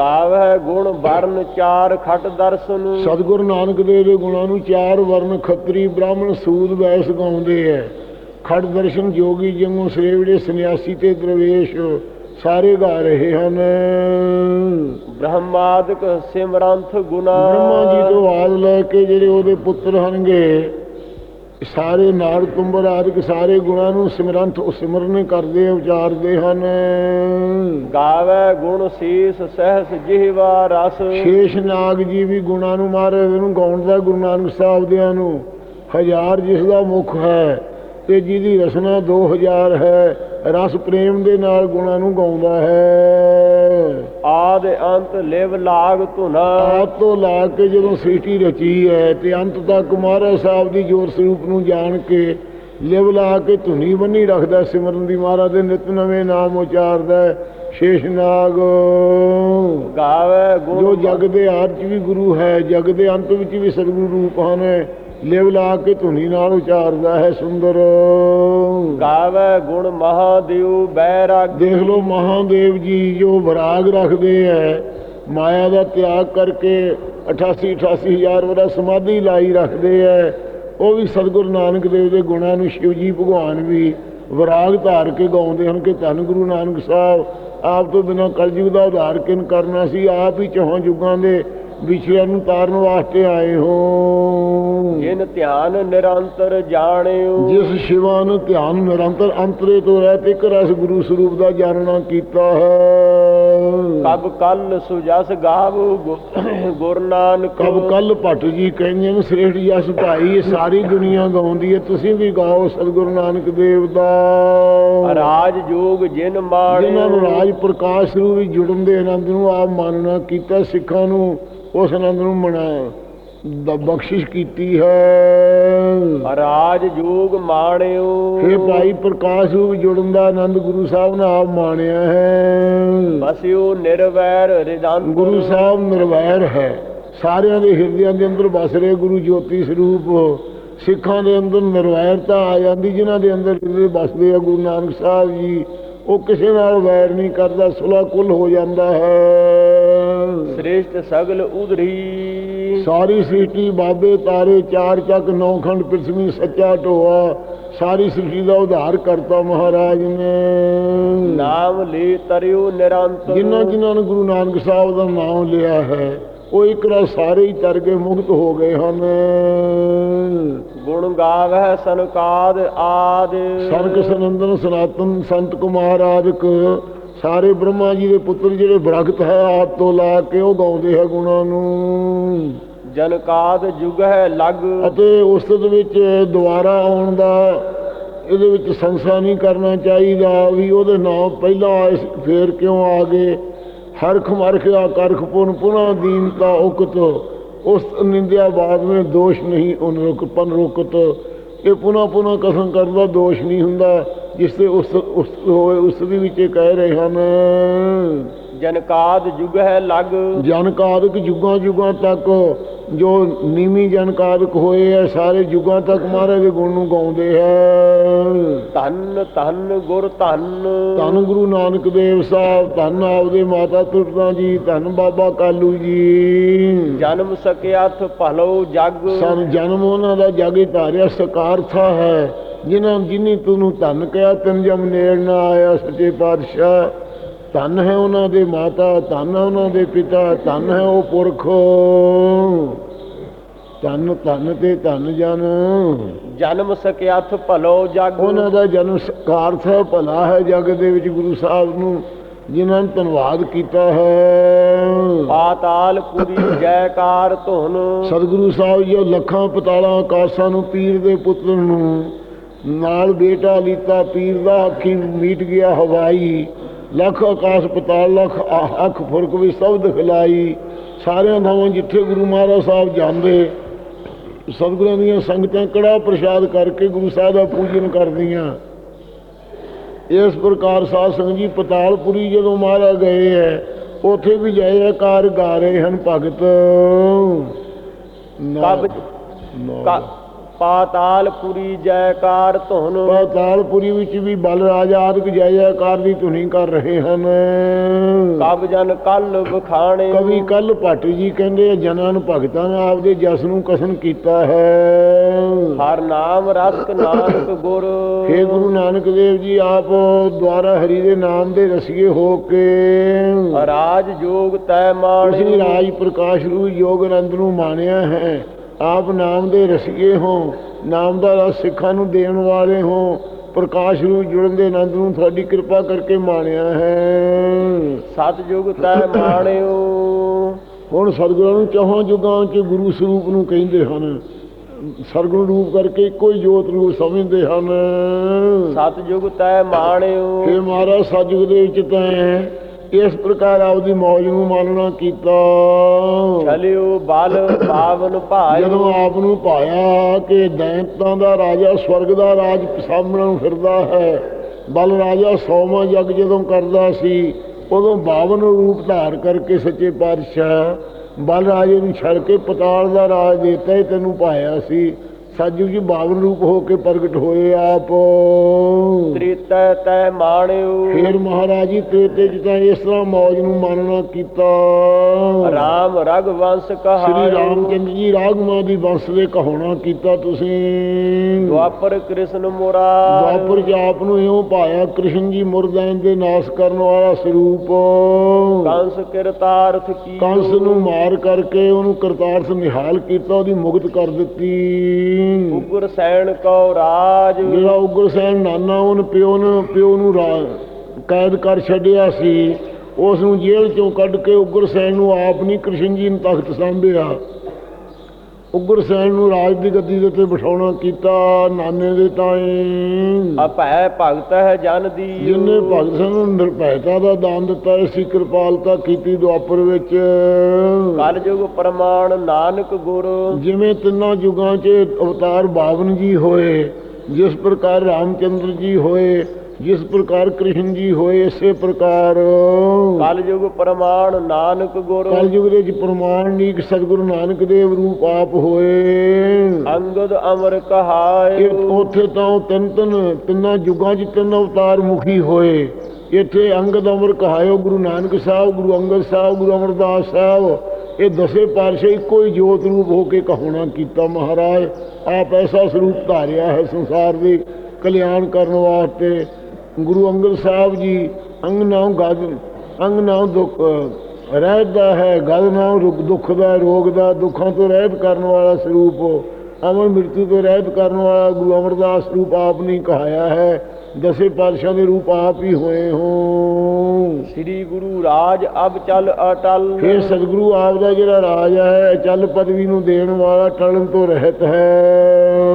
ਗਾਵੈ ਗੁਣ ਵਰਨ ਚਾਰ ਖਟ ਦਰਸ਼ਨ। ਸਤਿਗੁਰੂ ਨਾਨਕ ਦੇਵ ਦੇ ਗੁਣਾਂ ਨੂੰ ਚਾਰ ਵਰਨ ਖੱਤਰੀ ਬ੍ਰਾਹਮਣ ਸੂਦ ਵੈਸ ਗਾਉਂਦੇ ਐ। ਖੜ ਦਰਸ਼ਨ ਜੋਗੀ ਜੰਗੂ ਸ੍ਰੇਵੜੇ ਸੰਨਿਆਸੀ ਤੇ ਦਰਵੇਸ਼ ਸਾਰੇ ਗਾ ਰਹੇ ਹਨ। ਬ੍ਰਹਮਾਦਿਕ ਸਿਮਰੰਥ ਗੁਨਾ ਬ੍ਰਹਮਾ ਜੀ ਤੋਂ ਆਵਾਜ਼ ਲੈ ਕੇ ਜਿਹੜੇ ਉਹਦੇ ਪੁੱਤਰ ਹਨਗੇ ਸਾਰੇ ਨਾਰ ਤੁੰਬਰ ਆਦਿਕ ਸਾਰੇ ਗੁਣਾਂ ਨੂੰ ਸਿਮਰੰਤ ਸਿਮਰਨ ਕਰਦੇ ਉਚਾਰਦੇ ਹਨ। ਗਾਵੈ ਗੁਣ ਸੀਸ ਸਹਿਸ ਜਿਹਵਾ ਰਸ। ਸ਼ੇਸ਼ ਨਾਗ ਜੀ ਵੀ ਗੁਣਾਂ ਨੂੰ ਮਹਾਰਾਜ ਨੂੰ ਗਾਉਣ ਦਾ ਗੁਰੂ ਨਾਨਕ ਸਾਹਿਬ ਦਿਆਂ ਨੂੰ। ਹਜ਼ਾਰ ਜਿਸ ਦਾ ਮੁਖ ਹੈ। ਤੇ ਜਿਹਦੀ ਰਸਨਾ 2000 ਹੈ ਰਸ ਪ੍ਰੇਮ ਦੇ ਨਾਲ ਗੁਣਾਂ ਨੂੰ ਗਾਉਂਦਾ ਹੈ। ਆਦ ਅੰਤ ਲਿਵ ਲਾਗ ਧੁਨਾ। ਆਪ ਤੋਂ ਲਾ ਕੇ ਜਦੋਂ ਸ੍ਰਿਸ਼ਟੀ ਰਚੀ ਹੈ ਤੇ ਅੰਤ ਤੱਕ ਮਹਾਰਾਜ ਸਾਹਿਬ ਦੀ ਜੋਰ ਸਰੂਪ ਨੂੰ ਜਾਣ ਕੇ ਲਿਵ ਲਾ ਕੇ ਧੁਨੀ ਬੰਨੀ ਰੱਖਦਾ ਸਿਮਰਨ ਦੀ ਮਹਾਰਾਜ ਦੇ ਨਿਤ ਨਵੇਂ ਨਾਮ ਉਚਾਰਦਾ ਹੈ। ਸ਼ੇਸ਼ ਨਾਗ। ਗਾਵੈ ਜੋ ਜਗ ਦੇ ਆਦ ਚ ਵੀ ਗੁਰੂ ਹੈ ਜਗ ਦੇ ਅੰਤ ਵਿੱਚ ਵੀ ਸਤਿਗੁਰੂ ਰੂਪ ਹਨ। ਲਿਵ ਲਾ ਕੇ ਧੁਨੀ ਨਾਲ ਉਚਾਰਦਾ ਹੈ ਸੁੰਦਰ। ਗਾਵੈ ਗੁਣ ਮਹਾਦੇਵ ਬੈਰਾਗ। ਦੇਖ ਲਓ ਮਹਾਦੇਵ ਜੀ ਜੋ ਵਿਰਾਗ ਰੱਖਦੇ ਹੈ ਮਾਇਆ ਦਾ ਤਿਆਗ ਕਰਕੇ 88 88 ਹਜ਼ਾਰ ਵਰਾ ਸਮਾਧੀ ਲਾਈ ਰੱਖਦੇ ਹੈ ਉਹ ਵੀ ਸਤਿਗੁਰੂ ਨਾਨਕ ਦੇਵ ਦੇ ਗੁਣਾਂ ਨੂੰ ਸ਼ਿਵ ਜੀ ਭਗਵਾਨ ਵੀ ਵਿਰਾਗ ਧਾਰ ਕੇ ਗਾਉਂਦੇ ਹਨ ਕਿ ਧੰਨ ਗੁਰੂ ਨਾਨਕ ਸਾਹਿਬ ਆਪ ਤੋਂ ਬਿਨਾਂ ਕਲਯੁਗ ਦਾ ਉਧਾਰ ਕਿਨ ਕਰਨਾ ਸੀ? ਆਪ ਹੀ ਚੌਹਾਂ ਯੁੱਗਾਂ ਦੇ ਵਿਛੜਿਆਂ ਨੂੰ ਤਾਰਨ ਵਾਸਤੇ ਆਏ ਹੋ। ਜਿਨ ਧਿਆਨ ਨਿਰੰਤਰ ਜਾਣਿਓ। ਜਿਸ ਸ਼ਿਵਾ ਨੂੰ ਧਿਆਨ ਨਿਰੰਤਰ ਅੰਤਰੇ ਤੋਂ ਰਹਿ ਤੇ ਰਸ ਗੁਰੂ ਸਰੂਪ ਦਾ ਜਾਣਨਾ ਕੀਤਾ ਹੈ। ਕਬ ਕਲ ਸੁਜਸ ਗਾਵ ਗੁਰ ਨਾਨਕ। ਕਬ ਕੱਲ ਭੱਟ ਜੀ ਕਹਿੰਦੇ ਨੇ ਸ੍ਰੇਸ਼ਟ ਜਸ ਭਾਈ ਇਹ ਸਾਰੀ ਦੁਨੀਆ ਗਾਉਂਦੀ ਹੈ ਤੁਸੀਂ ਵੀ ਗਾਓ ਸਤਿਗੁਰੂ ਨਾਨਕ ਦੇਵ ਦਾ। ਰਾਜ ਜੋਗ ਜਿਨ ਜਿਨ੍ਹਾਂ ਨੂੰ ਮਾਣਿਓ ਰਾਜ ਪ੍ਰਕਾਸ਼ ਨੂੰ ਵੀ ਜੁੜਨ ਦੇ ਆਨੰਦ ਨੂੰ ਆਪ ਮਾਨਣਾ ਕੀਤਾ ਸਿੱਖਾਂ ਨੂੰ ਉਸ ਆਨੰਦ ਨੂੰ ਮਨਾ ਦਾ ਬਖਸ਼ਿਸ਼ ਕੀਤੀ ਹੈ। ਰਾਜ ਜੋਗ ਮਾਣਿਓ। ਇਹ ਭਾਈ ਪ੍ਰਕਾਸ਼ ਨੂੰ ਜੁੜਨ ਦਾ ਆਨੰਦ ਗੁਰੂ ਸਾਹਿਬ ਨੇ ਆਪ ਮਾਣਿਆ ਹੈ। ਬਸਿਓ ਨਿਰਵੈਰ ਰਿਦੰਤ ਗੁਰੂ ਸਾਹਿਬ ਨਿਰਵੈਰ ਹੈ। ਸਾਰਿਆਂ ਦੇ ਹਿਰਦਿਆਂ ਦੇ ਅੰਦਰ ਵਸ ਰਹੇ ਗੁਰੂ ਜੋਤੀ ਸਰੂਪ। ਸਿੱਖਾਂ ਦੇ ਅੰਦਰ ਨਿਰਵੈਰਤਾ ਆ ਜਾਂਦੀ ਜਿਨ੍ਹਾਂ ਦੇ ਅੰਦਰ ਵਸਦੇ ਆ ਗੁਰੂ ਨਾਨਕ ਸਾਹਿਬ ਜੀ ਉਹ ਕਿਸੇ ਨਾਲ ਵੈਰ ਨਹੀਂ ਕਰਦਾ ਸੁਲਾ ਕੁਲ ਹੋ ਜਾਂਦਾ ਹੈ। ਸ੍ਰੇਸ਼ਟ ਸਗਲ ਉਧਰੀ। ਸਾਰੀ ਸ੍ਰਿਸ਼ਟੀ ਬਾਬੇ ਤਾਰੇ ਚਾਰ ਚੱਕ ਨੌ ਖੰਡ ਪ੍ਰਿਥਵੀ ਸੱਚਾ ਢੋਆ। ਸਾਰੀ ਸ੍ਰਿਸ਼ਟੀ ਦਾ ਉਧਾਰ ਕਰਤਾ ਮਹਾਰਾਜ ਨੇ। ਨਾਮ ਲੈ ਤਰਿਓ ਨਿਰੰਤਰ। ਜਿਨ੍ਹਾਂ ਜਿਨ੍ਹਾਂ ਨੇ ਗੁਰੂ ਨਾਨਕ ਸਾਹਿਬ ਦਾ ਨਾਮ ਲਿਆ ਹੈ ਉਹ ਇੱਕ ਰਾਤ ਸਾਰੇ ਹੀ ਤਰ ਕੇ ਮੁਕਤ ਹੋ ਗਏ ਹਨ। ਗੁਣ ਗਾਵਹਿ ਸਨਕਾਦ ਆਦ। ਸਰਕ ਸਨੰਦਨ ਸਨਾਤਨ ਸੰਤ ਕੁਮਾਰ ਆਦਿਕ ਸਾਰੇ ਬ੍ਰਹਮਾ ਜੀ ਦੇ ਪੁੱਤਰ ਜਿਹੜੇ ਬ੍ਰਖਤ ਹੈ ਆਪ ਤੋਂ ਲਾ ਕੇ ਉਹ ਗਾਉਂਦੇ ਹੈ ਗੁਣਾਂ ਨੂੰ। ਜਨਕਾਦ ਜੁਗ ਹੈ ਲਗ। ਅਤੇ ਉਸ ਵਿੱਚ ਦੁਬਾਰਾ ਆਉਣ ਦਾ ਇਹਦੇ ਵਿੱਚ ਸੰਸਾ ਨਹੀਂ ਕਰਨਾ ਚਾਹੀਦਾ ਵੀ ਉਹਦੇ ਨਾਮ ਪਹਿਲਾਂ ਫੇਰ ਕਿਉਂ ਆ ਗਏ। ਹਰਖ ਮਰਖ ਕਰਖ ਪੁਨ ਪੁਨਾ ਦੀਨਤਾ ਉਕਤ ਉਸ ਨਿੰਦਿਆ ਬਾਦ ਵਿੱਚ ਦੋਸ਼ ਨਹੀਂ ਉਨ ਰੁਕਪਨ ਰੁਕਤ। ਇਹ ਪੁਨਾ ਪੁਨਾ ਕਥਨ ਕਰਦਾ ਦੋਸ਼ ਨਹੀਂ ਹੁੰਦਾ। ਜਿਸ ਤੇ ਉਸ ਉਸ ਉਸ ਦੇ ਵਿੱਚ ਇਹ ਕਹਿ ਰਹੇ ਹਨ। ਜਨਕਾਦ ਜੁਗ ਹੈ ਲਗ। ਜਨਕਾਦਿਕ ਯੁੱਗਾਂ ਯੁੱਗਾਂ ਤੱਕ ਜੋ ਨੀਵੀਂ ਜਨਕਾਦਿਕ ਹੋਏ ਆ ਸਾਰੇ ਯੁੱਗਾਂ ਤੱਕ ਮਹਾਰਾਜ ਦੇ ਗੁਣ ਨੂੰ ਗਾਉਂਦੇ ਹੈ ਧੰਨ ਧੰਨ ਗੁਰ ਧੰਨ। ਧੰਨ ਗੁਰੂ ਨਾਨਕ ਦੇਵ ਸਾਹਿਬ ਧੰਨ ਆਪਦੇ ਮਾਤਾ ਤੁਰਦਾ ਜੀ ਧੰਨ ਬਾਬਾ ਕਾਲੂ ਜੀ। ਜਨਮ ਸਕਿਆਥ ਭਲੋ ਜਗ। ਸਨ ਜਨਮ ਉਹਨਾਂ ਦਾ ਜਾਗੇ ਧਾਰਿਆ ਸਕਾਰਥਾ ਹੈ। ਜਿਨ੍ਹਾਂ ਜਿਨੀ ਤੂੰ ਧੰਨ ਕਿਹਾ ਤਨ ਜਮ ਨੇੜ ਨਾ ਆਇਆ ਸੱਚੇ ਪਾਤਸ਼ਾਹ। ਧੰਨ ਹੈ ਉਹਨਾਂ ਦੇ ਮਾਤਾ ਧੰਨ ਹੈ ਉਹਨਾਂ ਦੇ ਪਿਤਾ ਧੰਨ ਹੈ ਉਹ ਪੁਰਖ। ਧੰਨ ਧੰਨ ਤੇ ਧੰਨ ਜਨ। ਜਨਮ ਸਕਿਆਥ ਭਲੋ ਜਗ। ਉਹਨਾਂ ਦਾ ਜਨਮ ਸਕਾਰਥ ਹੈ ਭਲਾ ਹੈ ਜਗ ਦੇ ਵਿੱਚ ਗੁਰੂ ਸਾਹਿਬ ਨੂੰ ਜਿਨ੍ਹਾਂ ਨੇ ਧੰਨਵਾਦ ਕੀਤਾ ਹੈ। ਪਾਤਾਲ ਪੁਰੀ ਜੈਕਾਰ ਧੁਨ। ਸਤਿਗੁਰੂ ਸਾਹਿਬ ਜੀ ਲੱਖਾਂ ਪਤਾਲਾਂ ਆਕਾਸ਼ਾਂ ਨੂੰ ਪੀਰ ਦੇ ਪੁੱਤਰ ਨੂੰ ਨਾਲ ਬੇਟਾ ਲੀਤਾ ਪੀਰ ਦਾ ਅੱਖੀ ਮੀਟ ਗਿਆ ਹਵਾਈ। ਲੱਖ ਆਕਾਸ਼ ਪਤਾਲ ਲੱਖ ਅੱਖ ਫੁਰਕ ਵੀ ਸਭ ਦਿਖਲਾਈ। ਸਾਰਿਆਂ ਥਾਵਾਂ ਜਿੱਥੇ ਗੁਰੂ ਮਹਾਰਾਜ ਸਾਹਿਬ ਜਾਂਦੇ ਸਤਿਗੁਰਾਂ ਦੀਆਂ ਸੰਗਤਾਂ ਕੜਾ ਪ੍ਰਸ਼ਾਦ ਕਰਕੇ ਗੁਰੂ ਸਾਹਿਬ ਦਾ ਪੂਜਨ ਕਰਦੀਆਂ। ਇਸ ਪ੍ਰਕਾਰ ਸਾਧ ਸੰਗਤ ਜੀ ਪਤਾਲਪੁਰੀ ਜਦੋਂ ਮਹਾਰਾਜ ਗਏ ਹੈ ਉੱਥੇ ਵੀ ਜੈ ਕਾਰ ਗਾ ਰਹੇ ਹਨ ਭਗਤ। ਨਾ- ਪਾਤਾਲਪੁਰੀ ਜੈਕਾਰ ਧੁਨ। ਪਾਤਾਲਪੁਰੀ ਵਿੱਚ ਵੀ ਬਲ ਰਾਜ ਆਦਿਕ ਜੈ ਜੈਕਾਰ ਦੀ ਧੁਨੀ ਕਰ ਰਹੇ ਹਨ। ਕਬ ਜਨ ਕੱਲ ਬਖਾਣੇ ਕਵੀ ਕੱਲ ਭੱਟ ਜੀ ਕਹਿੰਦੇ ਜਨਾਂ ਨੂੰ ਭਗਤਾਂ ਨੇ ਆਪਦੇ ਜਸ ਨੂੰ ਕਸਨ ਕੀਤਾ ਹੈ। ਹਰ ਨਾਮ ਰਸ ਨਾਨਕ ਗੁਰ। ਹੇ ਗੁਰੂ ਨਾਨਕ ਦੇਵ ਜੀ ਆਪ ਦੁਆਰਾ ਹਰੀ ਦੇ ਨਾਮ ਦੇ ਰਸੀਏ ਹੋ ਕੇ। ਰਾਜ ਜੋਗ ਤੈ ਮਾਣੇ ਰਾਜ ਪ੍ਰਕਾਸ਼ ਰੂਪ ਯੋਗ ਆਨੰਦ ਨੂੰ ਮਾਣਿਆ ਹੈ। ਆਪ ਨਾਮ ਦੇ ਰਸੀਏ ਹੋ ਨਾਮ ਦਾ ਰਸ ਸਿੱਖਾਂ ਨੂੰ ਦੇਣ ਵਾਲੇ ਹੋ। ਪ੍ਰਕਾਸ਼ ਰੂਪ ਜੁੜਨ ਦੇ ਆਨੰਦ ਨੂੰ ਤੁਹਾਡੀ ਕਿਰਪਾ ਕਰਕੇ ਮਾਣਿਆ ਹੈ। ਸਤਜੁਗ ਤੈ ਮਾਣਿਓ। ਹੁਣ ਸਤਿਗੁਰਾਂ ਨੂੰ ਚੌਹਾਂ ਯੁਗਾਂ 'ਚ ਗੁਰੂ ਸਰੂਪ ਨੂੰ ਕਹਿੰਦੇ ਹਨ। ਸਰਗੁਣ ਰੂਪ ਕਰਕੇ ਇੱਕੋ ਹੀ ਜੋਤ ਰੂਪ ਸਮਝਦੇ ਹਨ। ਸਤਜੁਗ ਤੈ ਮਾਣਿਓ। ਕਿ ਮਹਾਰਾਜ ਸਤਿਯੁਗ ਦੇ ਵਿੱਚ ਤੈਂ ਇਸ ਪ੍ਰਕਾਰ ਆਪਦੀ ਮੌਜ ਨੂੰ ਮਾਨਣਾ ਕੀਤਾ। ਚਲਿਓ ਬਲ ਪਾਵਨ ਭਾਇਓ ਜਦੋਂ ਆਪ ਨੂੰ ਪਾਇਆ ਕਿ ਦੈਂਤਾਂ ਦਾ ਰਾਜਾ ਸਵਰਗ ਦਾ ਰਾਜ ਸਾਹਮਣੇ ਨੂੰ ਫਿਰਦਾ ਹੈ ਬਲ ਰਾਜਾ ਸੌਵਾਂ ਜਗ ਜਦੋਂ ਕਰਦਾ ਸੀ ਉਦੋਂ 52 ਰੂਪ ਧਾਰ ਕਰਕੇ ਸੱਚੇ ਪਾਤਸ਼ਾਹ ਬਲ ਰਾਜੇ ਨੂੰ ਛੱਡ ਕੇ ਪਤਾਲ ਦਾ ਰਾਜ ਦਿੱਤਾ ਤੈਨੂੰ ਪਾਇਆ ਸੀ। ਸਾਜੂ ਜੀ 52 ਰੂਪ ਹੋ ਕੇ ਪ੍ਰਗਟ ਹੋਏ ਆਪ। ਤ੍ਰਿਤੈ ਤੈ ਮਾਣਿਓ। ਫੇਰ ਮਹਾਰਾਜ ਜੀ ਚ ਤਾਂ ਇਸ ਤਰ੍ਹਾਂ ਮੌਜ ਨੂੰ ਮਾਨਣਾ ਕੀਤਾ। ਰਾਮ ਰਗਵੰਸ ਸ੍ਰੀ ਕਹਾਇਓ ਰਾਮਚੰਦਰ ਜੀ ਰਾਗਮਾਂ ਦੀ ਵੰਸ਼ ਦੇ ਕਹਾਉਣਾ ਕੀਤਾ ਤੁਸੀਂ। ਦੁਆਪਰ ਕ੍ਰਿਸ਼ਨ ਮੁਰਾਰ ਦੁਆਪਰ ਜੀ ਆਪ ਨੂੰ ਇਉਂ ਪਾਇਆ ਕ੍ਰਿਸ਼ਨ ਜੀ ਮੁਰਦੈਨ ਦੇ ਨਾਸ਼ ਕਰਨ ਵਾਲਾ ਸਰੂਪ। ਕੰਸ ਕਿਰਤਾਰਥ ਕੀ ਕੰਸ ਨੂੰ ਮਾਰ ਕਰਕੇ ਉਹਨੂੰ ਕਰਤਾਰਥ ਨਿਹਾਲ ਕੀਤਾ ਉਹਦੀ ਮੁਕਤ ਕਰ ਦਿੱਤੀ। ਉਗਰ ਸੈਣ ਕਉ ਰਾਜ। ਜਿਹੜਾ ਉਗਰ ਸੈਨ ਨਾਨਾ, ਉਹਨ ਪਿਓ ਨੂੰ ਪਿਓ ਨੂੰ ਰਾ- ਕੈਦ ਕਰ ਛੱਡਿਆ ਸੀ। ਉਸ ਨੂੰ ਜੇਲ੍ਹ ਚੋਂ ਕੱਢ ਕੇ ਉਗਰ ਸੈਨ ਨੂੰ ਆਪ ਨਹੀਂ ਕ੍ਰਿਸ਼ਨ ਜੀ ਨੇ ਤਖਤ ਸਾਂਭਿਆ। ਉਗਰ ਸੈਨ ਨੂੰ ਰਾਜ ਦੀ ਗੱਦੀ ਦੇ ਉੱਤੇ ਬਿਠਾਉਣਾ ਕੀਤਾ ਨਾਨੇ ਦੇ ਤਾਏ। ਅਪੈ ਭਗਤ ਹੈ ਜਨ ਦੀ। ਜਿਨੇ ਭਗਤ ਸਿੰਘ ਨੂੰ ਨਿਰਭੈਤਾ ਦਾ ਦਾਨ ਦਿੱਤਾ ਸੀ ਕਿਰਪਾਲਤਾ ਕੀਤੀ ਦੁਆਪਰ ਵਿੱਚ। ਕਲ ਯੁਗ ਪ੍ਰਮਾਣ ਨਾਨਕ ਗੁਰ। ਜਿਵੇਂ ਤਿੰਨਾਂ ਯੁਗਾਂ 'ਚ ਅਵਤਾਰ ਬਾਵਨ ਜੀ ਹੋਏ ਜਿਸ ਪ੍ਰਕਾਰ ਰਾਮਚੰਦਰ ਜੀ ਹੋਏ ਜਿਸ ਪ੍ਰਕਾਰ ਕ੍ਰਿਸ਼ਨ ਜੀ ਹੋਏ ਇਸੇ ਪ੍ਰਕਾਰ। ਕਲ ਯੁਗ ਪ੍ਰਮਾਣ ਨਾਨਕ ਗੁਰ। ਕਲਯੁਗ ਦੇ ਵਿੱਚ ਪ੍ਰਮਾਣਿਕ ਸਤਿਗੁਰੂ ਨਾਨਕ ਦੇਵ ਰੂਪ ਆਪ ਹੋਏ। ਅੰਗਦ ਅਮਰ ਕਹਾਇਓ। ਉੱਥੇ ਤਾਂ ਤਿੰਨ ਤਿੰਨ ਤਿੰਨਾਂ ਯੁਗਾਂ 'ਚ ਤਿੰਨ ਅਵਤਾਰ ਮੁਖੀ ਹੋਏ। ਇੱਥੇ ਅੰਗਦ ਅਮਰ ਕਹਾਇਓ ਗੁਰੂ ਨਾਨਕ ਸਾਹਿਬ ਗੁਰੂ ਅੰਗਦ ਸਾਹਿਬ ਗੁਰੂ ਅਮਰਦਾਸ ਸਾਹਿਬ। ਇਹ ਦਸੇ ਪਾਤਸ਼ਾਹ ਇੱਕੋ ਹੀ ਜੋਤ ਰੂਪ ਹੋ ਕੇ ਕਹਾਉਣਾ ਕੀਤਾ ਮਹਾਰਾਜ। ਆਪ ਐਸਾ ਸਰੂਪ ਧਾਰਿਆ ਹੈ ਸੰਸਾਰ ਦੇ ਕਲਿਆਣ ਕਰਨ ਵਾਸਤੇ। ਗੁਰੂ ਅੰਗਦ ਸਾਹਿਬ ਜੀ, ਅੰਗ ਨਾਮ ਗਦ ਅੰਗ ਨਾਮ ਦੁੱਖ ਰਹਿਤ ਦਾ ਹੈ ਗਦ ਨਾਮ ਰੁਕ- ਦੁੱਖ ਦਾ, ਰੋਗ ਦਾ, ਦੁੱਖਾਂ ਤੋਂ ਰਹਿਤ ਕਰਨ ਵਾਲਾ ਸਰੂਪ, ਅਮਰ ਮ੍ਰਿਤੂ ਤੋਂ ਰਹਿਤ ਕਰਨ ਵਾਲਾ ਗੁਰੂ ਅਮਰਦਾਸ ਰੂਪ ਆਪ ਨੇ ਕਹਾਇਆ ਹੈ, ਦਸੇ ਪਾਤਸ਼ਾਹ ਦੇ ਰੂਪ ਆਪ ਹੀ ਹੋਏ ਹੋ। ਸ੍ਰੀ ਗੁਰੂ ਰਾਜ ਅਬ ਚਲ ਅਟਲ। ਫਿਰ ਸਤਿਗੁਰੂ ਆਪ ਦਾ ਜਿਹੜਾ ਰਾਜ ਹੈ ਚੱਲ ਪਦਵੀ ਨੂੰ ਦੇਣ ਵਾਲਾ ਟਲਣ ਤੋਂ ਰਹਿਤ ਹੈ।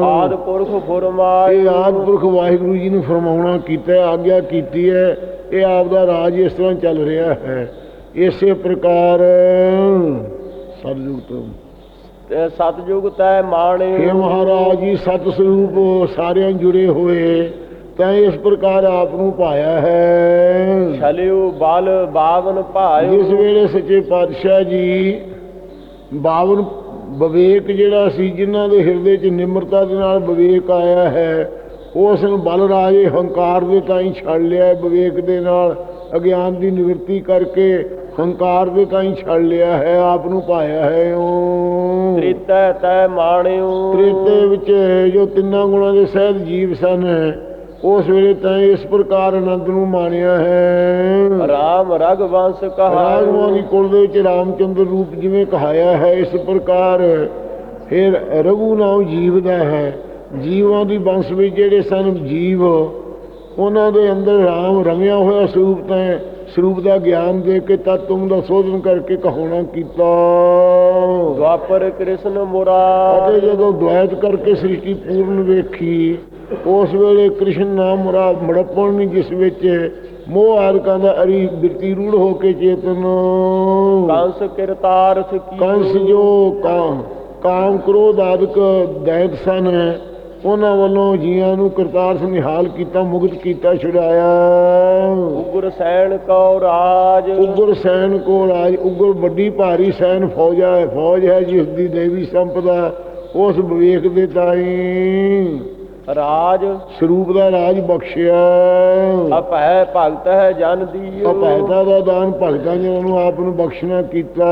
ਆਦ ਪੁਰਖ ਫੁਰਮਾਏ। ਇਹ ਆਦ ਪੁਰਖ ਵਾਹਿਗੁਰੂ ਜੀ ਨੂੰ ਫਰਮਾਉਣਾ ਕੀਤਾ ਹੈ, ਆਗਿਆ ਕੀਤੀ ਹੈ ਇਹ ਆਪ ਦਾ ਰਾਜ ਇਸ ਤਰ੍ਹਾਂ ਚੱਲ ਰਿਹਾ ਹੈ। ਇਸੇ ਪ੍ਰਕਾਰ ਸਤਿਯੁਗ ਤੋਂ। ਤੇ ਸਤਜੁਗ ਤੈ ਮਾਣੇ हे ਮਹਾਰਾਜ ਜੀ ਸਤ ਸਰੂਪ ਸਾਰਿਆਂ ਜੁੜੇ ਹੋਏ। ਤਾਂ ਇਸ ਪ੍ਰਕਾਰ ਆਪ ਨੂੰ ਪਾਇਆ ਹੈ। ਛਲਿਓ ਬਲ ਬਾਵਨ ਜਿਸ ਭਾਇਓ ਵੇਲੇ ਸੱਚੇ ਪਾਤਸ਼ਾਹ ਜੀ ਬਾਵਨ ਵਿਵੇਕ ਜਿਹੜਾ ਸੀ ਜਿਨ੍ਹਾਂ ਦੇ ਹਿਰਦੇ 'ਚ ਨਿਮਰਤਾ ਦੇ ਨਾਲ ਵਿਵੇਕ ਆਇਆ ਹੈ ਉਸ ਨੂੰ ਬਲ ਰਾਜੇ ਹੰਕਾਰ ਦੇ ਤਾਈਂ ਛੱਡ ਲਿਆ ਵਿਵੇਕ ਦੇ ਨਾਲ ਅਗਿਆਨ ਦੀ ਨਿਵਰਤੀ ਕਰਕੇ ਹੰਕਾਰ ਦੇ ਤਾਈਂ ਛੱਡ ਲਿਆ ਹੈ ਆਪ ਨੂੰ ਪਾਇਆ ਹੈ ਉਹ। ਤ੍ਰਿਤੈ ਤੈ ਮਾਣਿਓ। ਤ੍ਰੇਤੇ ਵਿੱਚ ਜੋ ਤਿੰਨਾਂ ਗੁਣਾਂ ਦੇ ਸਹਿਤ ਜੀਵ ਸਨ ਉਸ ਵੇਲੇ ਤਾਂ ਇਸ ਪ੍ਰਕਾਰ ਆਨੰਦ ਨੂੰ ਮਾਣਿਆ ਹੈ। ਰਾਮ ਰਗਵੰਸ ਰਾਗਵਾਂ ਕਹਾਇਓ ਦੀ ਕੁਲ ਦੇ ਵਿੱਚ ਰਾਮਚੰਦਰ ਰੂਪ ਜਿਵੇਂ ਕਹਾਇਆ ਹੈ ਇਸ ਪ੍ਰਕਾਰ ਫਿਰ ਰਘੂ ਨਾਮ ਜੀਵ ਦਾ ਹੈ। ਜੀਵਾਂ ਦੀ ਬੰਸ ਵਿੱਚ ਜਿਹੜੇ ਸਨ ਜੀਵ ਉਹਨਾਂ ਦੇ ਅੰਦਰ ਰਾਮ ਰਮਿਆ ਹੋਇਆ ਸਰੂਪ ਤਾਂ ਸਰੂਪ ਦਾ ਗਿਆਨ ਦੇ ਕੇ ਤਤਮ ਦਾ ਸੋਧਨ ਕਰਕੇ ਕਹਾਉਣਾ ਕੀਤਾ। ਦੁਆਪਰ ਕ੍ਰਿਸ਼ਨ ਮੁਰਾਰ ਅਤੇ ਜਦੋਂ ਦੁਆਇਤ ਕਰਕੇ ਸ੍ਰਿਸ਼ਟੀ ਪੂਰਨ ਵੇਖੀ ਉਸ ਵੇਲੇ ਕ੍ਰਿਸ਼ਨ ਨਾਮ ਮੁਰਾ ਮੜਪਣ ਨਹੀਂ ਜਿਸ ਵਿੱਚ ਮੋਹ ਆਦਿਕਾਂ ਦਾ ਅਰੀ ਬਿਰਤੀ ਰੂੜ ਹੋ ਕੇ ਚੇਤਨ। ਕੰਸ ਕਿਰਤਾਰਥ ਕੀ ਕੰਸ ਜੋ ਕਾਮ ਕਾਮ ਕ੍ਰੋਧ ਆਦਿਕ ਦੈਤ ਸਨ ਉਹਨਾਂ ਵੱਲੋਂ ਜੀਆਂ ਨੂੰ ਕਰਤਾਰ ਨਿਹਾਲ ਕੀਤਾ ਮੁਕਤ ਕੀਤਾ ਛੁਡਾਇਆ। ਉਗਰ ਸੈਣ ਕਉ ਰਾਜ। ਉਗਰ ਸੈਨ ਕੋ ਰਾਜ ਉਗਰ ਵੱਡੀ ਭਾਰੀ ਸੈਨ ਫੌਜ ਹੈ ਫੌਜ ਹੈ ਜਿਸ ਦੀ ਦੇਵੀ ਸੰਪਦਾ ਉਸ ਵਿਵੇਕ ਦੇ ਤਾਈ। ਰਾਜ। ਸਰੂਪ ਦਾ ਰਾਜ ਬਖਸ਼ਿਆ। ਅਪਹਿ ਭਗਤ ਹੈ ਜਨ ਦੀਓ ਅਪੈਤਾ ਦਾ ਦਾਨ ਭਗਤਾਂ ਨੇ ਉਹਨੂੰ ਆਪ ਨੂੰ ਬਖਸ਼ਣਾ ਕੀਤਾ।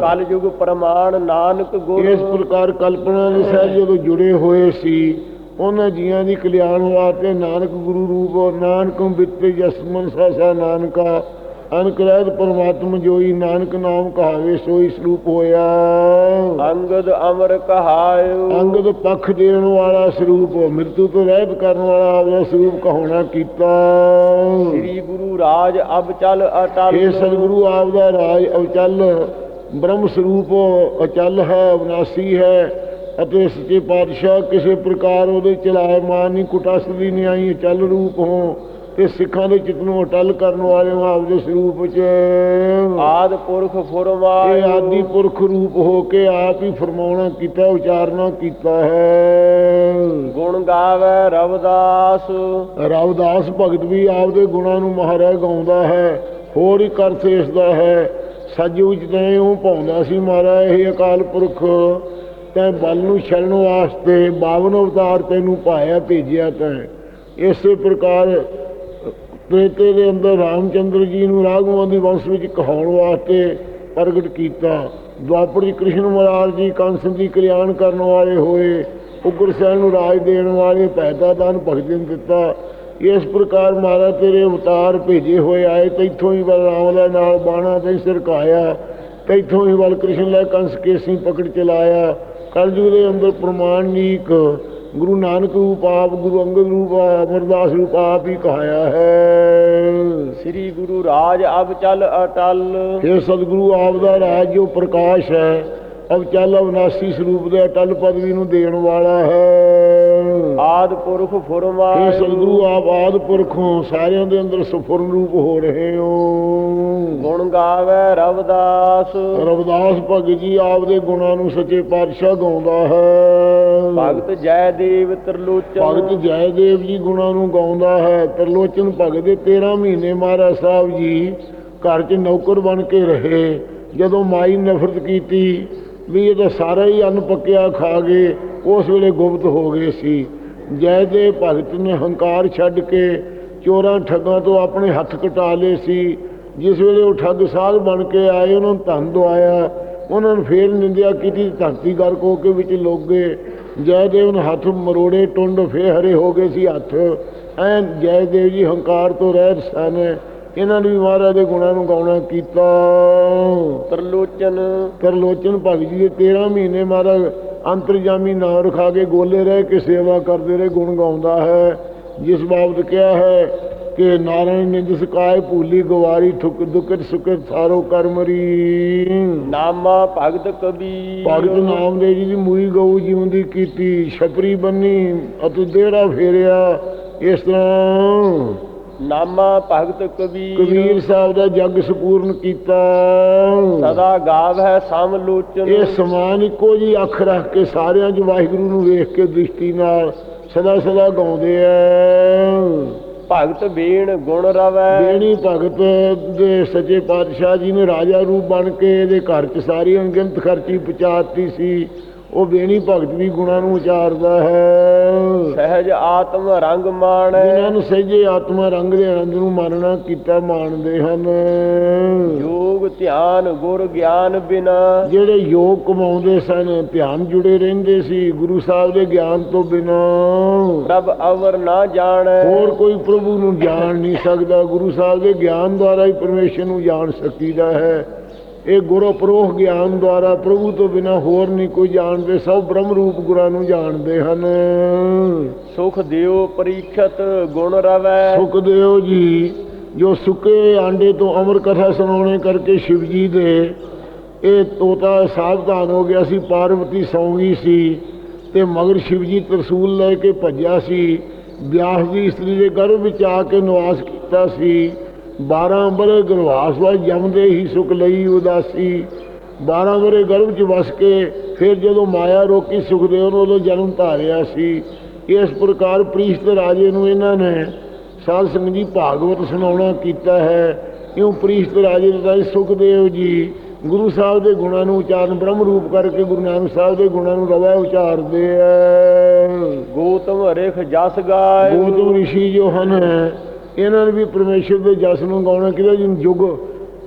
ਕਲ ਯੁਗ ਪ੍ਰਮਾਣ ਨਾਨਕ ਗੁਰ। ਇਸ ਪ੍ਰਕਾਰ ਕਲਪਨਾ ਦੇ ਸਹਿ ਜਦੋਂ ਜੁੜੇ ਹੋਏ ਸੀ ਉਹਨਾਂ ਜੀਆਂ ਦੀ ਕਲਿਆਣ ਵਾਸਤੇ ਨਾਨਕ ਗੁਰੂ ਰੂਪ ਨਾਨਕੰ ਬਿੱਤੇ ਜਸਮਨ ਸਾਸਾ ਨਾਨਕਾ ਅਨਕ ਰਹਿਤ ਪਰਮਾਤਮ ਜੋਈ ਨਾਨਕ ਨਾਮ ਕਹਾਵੇ ਸੋਈ ਸਰੂਪ ਹੋਇਆ। ਅੰਗਦ ਅਮਰ ਕਹਾਇਓ। ਅੰਗਦ ਪੱਖ ਦੇਣ ਵਾਲਾ ਸਰੂਪ ਮ੍ਰਿਤੂ ਤੋਂ ਰਹਿਤ ਕਰਨ ਵਾਲਾ ਆਪਦਾ ਸਰੂਪ ਕਹਾਉਣਾ ਕੀਤਾ। ਸ੍ਰੀ ਗੁਰੂ ਰਾਜ ਅਬ ਚਲ ਅਟਲ। ਇਹ ਸਤਿਗੁਰੂ ਆਪ ਦਾ ਰਾਜ ਅਵਚਲ ਬ੍ਰਹਮ ਸਰੂਪ ਅਚਲ ਹੈ ਅਵਨਾਸੀ ਹੈ ਅਤੇ ਸੱਚੇ ਪਾਤਸ਼ਾਹ ਕਿਸੇ ਪ੍ਰਕਾਰ ਉਹਦੇ ਚਲਾਏ ਮਾਨ ਨਹੀਂ ਕੁਟਾਸਦੀ ਨਹੀਂ ਆਈ ਅਚਲ ਰੂਪ ਹੋ ਤੇ ਸਿੱਖਾਂ ਦੇ ਚਿੱਤ ਨੂੰ ਅਟਲ ਕਰਨ ਵਾਲੇ ਹੋ ਆਪਦੇ ਸਰੂਪ ਚ। ਆਦ ਪੁਰਖ ਇਹ ਫੁਰਮਾਇਓ ਆਦਿ ਪੁਰਖ ਰੂਪ ਹੋ ਕੇ ਆਪ ਹੀ ਫਰਮਾਉਣਾ ਕੀਤਾ ਉਚਾਰਨਾ ਕੀਤਾ ਹੈ। ਗੁਣ ਗਾਵੇ ਰਵਦਾਸ। ਰਵਦਾਸ ਭਗਤ ਵੀ ਆਪਦੇ ਗੁਣਾਂ ਨੂੰ ਮਹਾਰਾਜ ਗਾਉਂਦਾ ਹੈ ਹੋਰ ਹੀ ਕਰ ਸੇਸਦਾ ਹੈ। ਸੱਜ ਵਿੱਚ ਤੈਂ ਉਹ ਪਾਉਂਦਾ ਸੀ ਮਹਾਰਾਜ ਇਹ ਅਕਾਲ ਪੁਰਖ ਤੈਂ ਬਲ ਨੂੰ ਛਲਣ ਵਾਸਤੇ 52 ਅਵਤਾਰ ਤੈਨੂੰ ਪਾਇਆ ਭੇਜਿਆ ਤੈਂ। ਇਸੇ ਪ੍ਰਕਾਰ ਤ੍ਰੇਤੇ ਦੇ ਅੰਦਰ ਰਾਮਚੰਦਰ ਜੀ ਨੂੰ ਰਾਘਵਾਂ ਦੀ ਵੰਸ਼ ਵਿੱਚ ਕਹਾਉਣ ਵਾਸਤੇ ਪ੍ਰਗਟ ਕੀਤਾ। ਦੁਆਪਰ ਜੀ ਕ੍ਰਿਸ਼ਨ ਮਹਾਰਾਜ ਜੀ ਕੰਸ ਦੀ ਕਲਿਆਣ ਕਰਨ ਵਾਲੇ ਹੋਏ ਉਗਰਸੈਨ ਨੂੰ ਰਾਜ ਦੇਣ ਵਾਲੇ ਪੈਦਾ ਦਾਨ ਭਗਤ ਨੂੰ ਦਿੱਤਾ। ਇਸ ਪ੍ਰਕਾਰ ਮਹਾਰਾਜ ਤੇਰੇ ਅਵਤਾਰ ਭੇਜੇ ਹੋਏ ਆਏ, ਤੈਥੋਂ ਹੀ ਬਲਰਾਮ ਦਾ ਨਾਲ ਬਾਣਾ ਤੇ ਸਰਕਾਇਆ। ਤੈਥੋਂ ਹੀ ਬਲ ਕ੍ਰਿਸ਼ਨ ਲੈ ਕੰਸ ਕੇਸੀ ਪਕੜ ਚਲਾਇਆ ਕਲਯੁਗ ਦੇ ਅੰਦਰ ਪ੍ਰਮਾਣਿਕ ਗੁਰੂ ਨਾਨਕ ਰੂਪ ਆਪ ਗੁਰੂ ਅੰਗਦ ਰੂਪ ਆਪ ਅਮਰਦਾਸ ਰੂਪ ਆਪ ਹੀ ਕਹਾਇਆ ਹੈ। ਸ੍ਰੀ ਗੁਰੂ ਰਾਜ ਅਬ ਚਲ ਅਟਲ। ਇਹ ਸਤਿਗੁਰੂ ਆਪ ਦਾ ਰਾਜ ਜੋ ਪ੍ਰਕਾਸ਼ ਹੈ ਅਬ ਚੱਲ ਅਵਨਾਸੀ ਸਰੂਪ ਦੇ ਅਟਲ ਪਦਵੀ ਨੂੰ ਦੇਣ ਵਾਲਾ ਹੈ। ਆਦ ਪੁਰਖ ਇਹ ਫੁਰਮਾਇਓ ਸਤਿਗੁਰੂ ਆਪ ਆਦ ਪੁਰਖੋਂ ਸਾਰਿਆਂ ਦੇ ਅੰਦਰ ਸਫੁਰਨ ਰੂਪ ਹੋ ਰਹੇ ਹੋ। ਗੁਣ ਗਾਵੇ ਰਵਦਾਸ। ਰਵਿਦਾਸ ਭਗਤ ਜੀ ਆਪ ਦੇ ਗੁਣਾਂ ਨੂੰ ਸੱਚੇ ਪਾਤਸ਼ਾਹ ਗਾਉਂਦਾ ਹੈ। ਭਗਤ ਜੈ ਦੇਵ ਤਰਲੋਚਨ। ਭਗਤ ਜੈਦੇਵ ਜੀ ਗੁਣਾਂ ਨੂੰ ਗਾਉਂਦਾ ਹੈ। ਤਰਲੋਚਨ ਭਗਤ ਦੇ 13 ਮਹੀਨੇ ਮਹਾਰਾਜ ਸਾਹਿਬ ਜੀ ਘਰ 'ਚ ਨੌਕਰ ਬਣ ਕੇ ਰਹੇ। ਜਦੋਂ ਮਾਈ ਨਫ਼ਰਤ ਕੀਤੀ ਵੀ ਇਹ ਤਾਂ ਸਾਰਾ ਹੀ ਅੰਨ ਪੱਕਿਆ ਖਾ ਗਏ ਉਸ ਵੇਲੇ ਗੁਪਤ ਹੋ ਗਏ ਸੀ। ਜੈਦੇਵ ਭਗਤ ਨੇ ਹੰਕਾਰ ਛੱਡ ਕੇ ਚੋਰਾਂ ਠੱਗਾਂ ਤੋਂ ਆਪਣੇ ਹੱਥ ਕਟਾ ਲਏ ਸੀ। ਜਿਸ ਵੇਲੇ ਉਹ ਠੱਗ ਸਾਧ ਬਣ ਕੇ ਆਏ ਉਹਨਾਂ ਨੂੰ ਧਨ ਦਵਾਇਆ। ਉਹਨਾਂ ਨੂੰ ਫੇਰ ਨਿੰਦਿਆ ਕੀਤੀ ਧਰਤੀ ਗਰਕ ਹੋ ਕੇ ਵਿੱਚ ਲੋਕ ਗਏ। ਜੈਦੇਵ ਨੇ ਹੱਥ ਮਰੋੜੇ ਟੁੰਡ ਫੇ ਹਰੇ ਹੋ ਗਏ ਸੀ ਹੱਥ। ਐ ਜੈਦੇਵ ਜੀ ਹੰਕਾਰ ਤੋਂ ਰਹਿਤ ਸਨ। ਇਹਨਾਂ ਨੇ ਵੀ ਮਹਾਰਾਜ ਦੇ ਗੁਣਾਂ ਨੂੰ ਗਾਉਣਾ ਕੀਤਾ। ਤਰਲੋਚਨ। ਤਰਲੋਚਨ ਭਗਤ ਜੀ ਦੇ 13 ਮਹੀਨੇ ਮਹਾਰਾਜ ਅੰਤਰਜਾਮੀ ਨਾਮ ਰਖਾ ਕੇ ਗੋਲੇ ਰਹਿ ਕੇ ਸੇਵਾ ਕਰਦੇ ਰਹੇ ਗੁਣ ਗਾਉਂਦਾ ਹੈ। ਜਿਸ ਬਾਬਤ ਕਿਹਾ ਹੈ ਕਿ ਨਾਰਾਇਣ ਨਿੰਦ ਸਕਾਏ ਭੂਲੀ ਗਵਾਰੀ ਠੁਕ ਦੁਕਤ ਸੁਕਤ ਸਾਰੋ ਕਰਮਰੀ ਨਾਮਾ ਭਗਤ ਕਬੀਰ। ਭਗਤ ਨਾਮਦੇਵ ਜੀ ਦੀ ਮੂਈ ਗਊ ਜੀਵਨ ਦੀ ਕੀਤੀ ਛਪਰੀ ਬੰਨੀ ਅਤੇ ਦੇੜਾ ਫੇਰਿਆ ਇਸ ਤਰ੍ਹਾਂ ਨਾਮਾ ਭਗਤ ਕਬੀਰ। ਕਬੀਰ ਸਾਹਿਬ ਦਾ ਜਗ ਸਪੂਰਨ ਕੀਤਾ। ਸਦਾ ਗਾਵੈ ਸਮਲੋਚਨ ਇਹ ਸਮਾਨ ਇੱਕੋ ਜੀ ਅੱਖ ਰੱਖ ਕੇ ਸਾਰਿਆਂ 'ਚ ਵਾਹਿਗੁਰੂ ਨੂੰ ਵੇਖ ਕੇ ਦ੍ਰਿਸ਼ਟੀ ਨਾਲ ਸਦਾ ਸਦਾ ਗਾਉਂਦੇ ਆ ਭਗਤ ਬੀਣ ਗੁਣ ਰਵੈ। ਬੇਣੀ ਭਗਤ ਦੇ ਸੱਚੇ ਪਾਤਸ਼ਾਹ ਜੀ ਨੇ ਰਾਜਾ ਰੂਪ ਬਣ ਕੇ ਇਹਦੇ ਘਰ 'ਚ ਸਾਰੀ ਅਣਗਿਣਤ ਖਰਚੀ ਪਹੁੰਚਾਤੀ ਸੀ। ਉਹ ਬੇਣੀ ਭਗਤ ਵੀ ਗੁਣਾਂ ਨੂੰ ਉਚਾਰਦਾ ਹੈ। ਸਹਿਜ ਆਤਮ ਰੰਗ ਮਾਣੈ ਜਿਨ੍ਹਾਂ ਨੂੰ ਸਹਿਜੇ ਆਤਮਾ ਰੰਗ ਦੇ ਆਨੰਦ ਨੂੰ ਮਾਨਣਾ ਕੀਤਾ ਮਾਣਦੇ ਹਨ। ਯੋਗ ਧਿਆਨ ਗੁਰ ਗਿਆਨ ਬਿਨਾ। ਜਿਹੜੇ ਯੋਗ ਕਮਾਉਂਦੇ ਸਨ ਧਿਆਨ ਜੁੜੇ ਰਹਿੰਦੇ ਸੀ ਗੁਰੂ ਸਾਹਿਬ ਦੇ ਗਿਆਨ ਤੋਂ ਬਿਨਾਂ। ਪ੍ਰਭ ਅਵਰ ਨਾ ਜਾਣੈ। ਹੋਰ ਕੋਈ ਪ੍ਰਭੂ ਨੂੰ ਜਾਣ ਨਹੀਂ ਸਕਦਾ। ਗੁਰੂ ਸਾਹਿਬ ਦੇ ਗਿਆਨ ਦੁਆਰਾ ਹੀ ਪਰਮੇਸ਼ਰ ਨੂੰ ਜਾਣ ਸਕੀਦਾ ਹੈ। ਇਹ ਗੁਰੂ ਪਰੋਖ ਗਿਆਨ ਦੁਆਰਾ ਪ੍ਰਭੂ ਤੋਂ ਬਿਨਾ ਹੋਰ ਨਹੀਂ ਕੋਈ ਜਾਣਦੇ ਸਭ ਬ੍ਰਹਮ ਰੂਪ ਗੁਰਾਂ ਨੂੰ ਜਾਣਦੇ ਹਨ। ਸੁਖ ਦਿਓ ਪਰੀਖਤ ਗੁਣ ਰਵੈ। ਸੁਖਦੇਵ ਜੀ ਜੋ ਸੁੱਕੇ ਆਂਡੇ ਤੋਂ ਅਮਰ ਕਥਾ ਸੁਣਾਉਣੇ ਕਰਕੇ ਸ਼ਿਵ ਜੀ ਦੇ ਇਹ ਤੋਤਾ ਸਾਵਧਾਨ ਹੋ ਗਿਆ ਸੀ ਪਾਰਵਤੀ ਸੌਂ ਗਈ ਸੀ ਤੇ ਮਗਰ ਸ਼ਿਵ ਜੀ ਤਰਸੂਲ ਲੈ ਕੇ ਭੱਜਿਆ ਸੀ। ਵਿਆਸ ਦੀ ਇਸਤਰੀ ਦੇ ਗਰਭ ਵਿੱਚ ਆ ਕੇ ਨਿਵਾਸ ਕੀਤਾ ਸੀ। 12 ਬਰੇ ਗਰਵਾਸ ਵਾ ਜੰਮਦੇ ਹੀ ਸੁਖ ਲਈ ਉਦਾਸੀ। 12 ਬਰੇ ਗਰਭ ਚ ਵਸ ਕੇ ਫਿਰ ਜਦੋਂ ਮਾਇਆ ਰੋਕੀ ਸੁਖਦੇਵ ਨੂੰ ਉਦੋਂ ਜਨਮ ਧਾਰਿਆ ਸੀ। ਇਸ ਪ੍ਰਕਾਰ ਪ੍ਰੀਸ਼ਤ ਰਾਜੇ ਨੂੰ ਇਹਨਾਂ ਨੇ ਸਾਧ ਸੰਗਤ ਜੀ ਭਾਗਵਤ ਸੁਣਾਉਣਾ ਕੀਤਾ ਹੈ। ਇਉਂ ਪ੍ਰੀਸ਼ਤ ਰਾਜੇ ਦਾ ਸੁਖਦੇਵ ਜੀ ਗੁਰੂ ਸਾਹਿਬ ਦੇ ਗੁਣਾਂ ਨੂੰ ਉਚਾਰਨ ਬ੍ਰਹਮ ਰੂਪ ਕਰਕੇ ਗੁਰੂ ਨਾਨਕ ਸਾਹਿਬ ਦੇ ਗੁਣਾਂ ਨੂੰ ਰਵਾ ਉਚਾਰਦੇ ਐ। ਗੋਤਮ ਹਰੇਖ ਜਸ ਗਾਏ। ਗੋਤਮ ਰਿਸ਼ੀ ਜੋ ਹਨ ਇਹਨਾਂ ਨੇ ਵੀ ਪਰਮੇਸ਼ਰ ਦੇ ਜਸ ਨੂੰ ਗਾਉਣਾ ਕਿਹਦਾ ਜੀ ਯੁੱਗ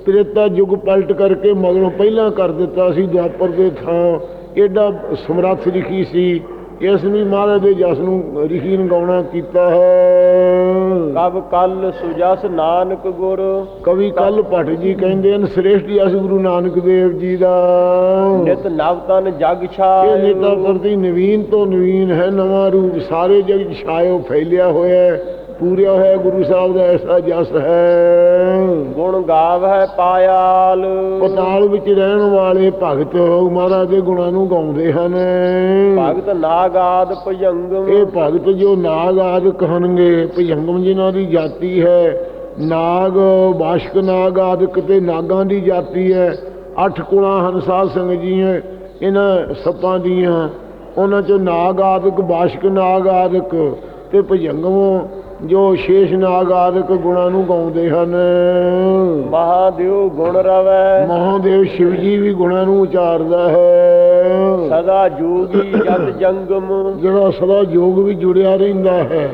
ਤ੍ਰੇਤਾ ਯੁੱਗ ਪਲਟ ਕਰਕੇ ਮਗਰੋਂ ਪਹਿਲਾਂ ਕਰ ਦਿੱਤਾ ਸੀ ਦੁਆਪਰ ਦੇ ਥਾਂ ਐਡਾ ਸਮਰੱਥ ਰਿਖੀ ਸੀ ਇਸ ਵੀ ਮਹਾਰਾਜ ਦੇ ਜਸ ਨੂੰ ਰਿਖੀ ਗਾਉਣਾ ਕੀਤਾ ਹੈ। ਕਬ ਕਲ ਸੁਜਸ ਨਾਨਕ ਗੁਰ। ਕਵੀ ਕੱਲ ਭੱਟ ਜੀ ਕਹਿੰਦੇ ਹਨ ਸ੍ਰੇਸ਼ਟ ਜਸ ਗੁਰੂ ਨਾਨਕ ਦੇਵ ਜੀ ਦਾ। ਨਿਤ ਨਵ ਤਨ ਜਗ ਇਹ ਛਾਇ ਨੇਤਾ ਪ੍ਰਤੀ ਨਵੀਨ ਤੋਂ ਨਵੀਨ ਹੈ ਨਵਾਂ ਰੂਪ ਸਾਰੇ ਜਗ ਛਾਇਓ ਫੈਲਿਆ ਹੋਇਆ ਹੈ। ਪੂਰਿਆ ਹੋਇਆ ਗੁਰੂ ਸਾਹਿਬ ਦਾ ਐਸਾ ਜਸ ਹੈ। ਗੁਣ ਗਾਵਹਿ ਪਾਇਆਲ। ਪਤਾਲ ਵਿੱਚ ਰਹਿਣ ਵਾਲੇ ਭਗਤ ਮਹਾਰਾਜ ਦੇ ਗੁਣਾਂ ਨੂੰ ਗਾਉਂਦੇ ਹਨ। ਭਗਤ ਨਾਗਾਦ ਭਜੰਗਮ। ਇਹ ਭਗਤ ਜੋ ਨਾਗ ਆਦ ਕਹਣਗੇ ਭਜੰਗਮ ਜਿਨ੍ਹਾਂ ਦੀ ਜਾਤੀ ਹੈ ਨਾਗ ਬਾਸ਼ਕ ਨਾਗ ਆਦਿਕ ਤੇ ਨਾਗਾਂ ਦੀ ਜਾਤੀ ਹੈ ਅੱਠ ਕੁਲਾਂ ਹਨ ਸਾਧ ਸੰਗਤ ਜੀ ਹੈ ਇਹਨਾਂ ਸੱਪਾਂ ਦੀਆਂ ਉਹਨਾਂ ਚੋਂ ਨਾਗ ਆਦਿਕ ਬਾਸ਼ਕ ਨਾਗ ਆਦਿਕ ਤੇ ਭਜੰਗਮ ਜੋ ਸ਼ੇਸ਼ ਨਾਗ ਆਦਿਕ ਗੁਣਾਂ ਨੂੰ ਗਾਉਂਦੇ ਹਨ। ਮਹਾਦੇਵ ਗੁਣ ਰਵੈ। ਮਹਾਦੇਵ ਸ਼ਿਵ ਜੀ ਵੀ ਗੁਣਾਂ ਨੂੰ ਉਚਾਰਦਾ ਹੈ। ਸਦਾ ਜੋਗੀ ਜਤ ਜੰਗਮ। ਜਿਹੜਾ ਸਦਾ ਯੋਗ ਵੀ ਜੁੜਿਆ ਰਹਿੰਦਾ ਹੈ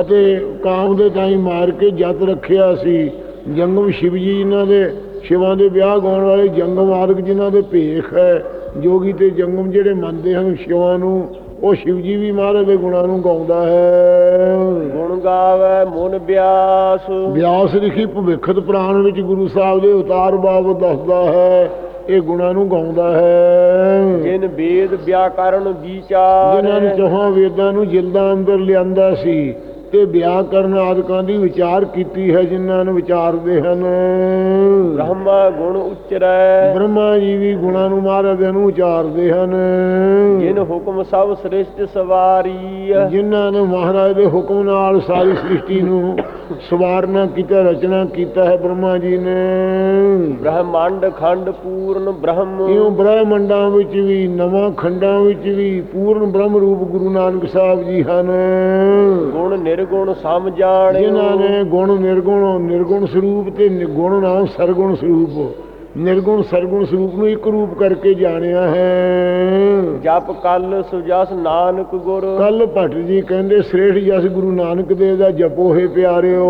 ਅਤੇ ਕਾਮ ਦੇ ਟਾਈਮ ਮਾਰ ਕੇ ਜਤ ਰੱਖਿਆ ਸੀ। ਜੰਗਮ ਸ਼ਿਵ ਜੀ ਜਿਨ੍ਹਾਂ ਦੇ ਸ਼ਿਵਾਂ ਦੇ ਵਿਆਹ ਗਾਉਣ ਵਾਲੇ ਜੰਗਮ ਆਦਿਕ ਜਿਨ੍ਹਾਂ ਦੇ ਭੇਖ ਹੈ ਜੋਗੀ ਤੇ ਜੰਗਮ ਜਿਹੜੇ ਮੰਨਦੇ ਹਨ ਸ਼ਿਵਾਂ ਨੂੰ ਉਹ ਸ਼ਿਵ ਜੀ ਵੀ ਮਹਾਰਾਜ ਦੇ ਗੁਣਾਂ ਨੂੰ ਗਾਉਂਦਾ ਹੈ। ਗੁਣ ਗਾਵੈ ਮਨ ਬਿਆਸ। ਵਿਆਸ ਲਿਖੀ ਭਵਿੱਖਤ ਪ੍ਰਾਣ ਵਿੱਚ ਗੁਰੂ ਸਾਹਿਬ ਦੇ ਉਤਾਰ ਬਾਬਤ ਦੱਸਦਾ ਹੈ ਇਹ ਗੁਣਾਂ ਨੂੰ ਗਾਉਂਦਾ ਹੈ। ਜਿਨ ਵੇਦ ਵਿਆਕਰਨ ਵਿਚਾਰ ਜਿਨ੍ਹਾਂ ਨੇ ਚੌਹਾਂ ਵੇਦਾਂ ਨੂੰ ਜਿਲਦਾਂ ਅੰਦਰ ਲਿਆਂਦਾ ਸੀ ਤੇ ਵਿਆਕਰਨ ਆਦਿਕਾਂ ਦੀ ਵਿਚਾਰ ਕੀਤੀ ਹੈ ਜਿਨ੍ਹਾਂ ਨੂੰ ਵਿਚਾਰਦੇ ਹਨ। ਬ੍ਰਹਮਾ ਗੁਣ ਉਚਰੈ। ਬ੍ਰਹਮਾ ਜੀ ਵੀ ਗੁਣਾਂ ਨੂੰ ਮਹਾਰਾਜ ਨੂੰ ਉਚਾਰਦੇ ਹਨ। ਜਿਨ ਹੁਕਮ ਸਭ ਸ੍ਰਿਸ਼ਟ ਸਵਾਰੀ ਜਿਨ੍ਹਾਂ ਨੇ ਮਹਾਰਾਜ ਦੇ ਹੁਕਮ ਨਾਲ ਸਾਰੀ ਸ੍ਰਿਸ਼ਟੀ ਨੂੰ ਸਵਾਰਨਾ ਕੀਤਾ ਰਚਨਾ ਕੀਤਾ ਹੈ ਬ੍ਰਹਮਾ ਜੀ ਨੇ। ਬ੍ਰਹਮੰਡ ਖੰਡ ਪੂਰਨ ਬ੍ਰਹਮ। ਇਉਂ ਬ੍ਰਹਮੰਡਾਂ ਵਿੱਚ ਵੀ ਨਵਾਂ ਖੰਡਾਂ ਵਿੱਚ ਵੀ ਪੂਰਨ ਬ੍ਰਹਮ ਰੂਪ ਗੁਰੂ ਨਾਨਕ ਸਾਹਿਬ ਜੀ ਹਨ। ਗੁਣ ਨਿਰਗੁਣ ਸਮ ਜਾਣਿਓ। ਜਿਨ੍ਹਾਂ ਨੇ ਗੁਣ ਨਿਰਗੁਣ ਨਿਰਗੁਣ ਸਰੂਪ ਤੇ ਗੁਣ ਨਾਮ ਸਰਗੁਣ ਸਰੂਪ ਨਿਰਗੁਣ ਸਰਗੁਣ ਸਰੂਪ ਨੂੰ ਇੱਕ ਰੂਪ ਕਰਕੇ ਜਾਣਿਆ ਹੈ। ਜਪ ਕਲ ਸੁਜਸ ਨਾਨਕ ਗੁਰ। ਕੱਲ ਭੱਟ ਜੀ ਕਹਿੰਦੇ ਸ੍ਰੇਠ ਜਸ ਗੁਰੂ ਨਾਨਕ ਦੇਵ ਦਾ ਜਪੋ ਹੈ ਪਿਆਰਿਓ।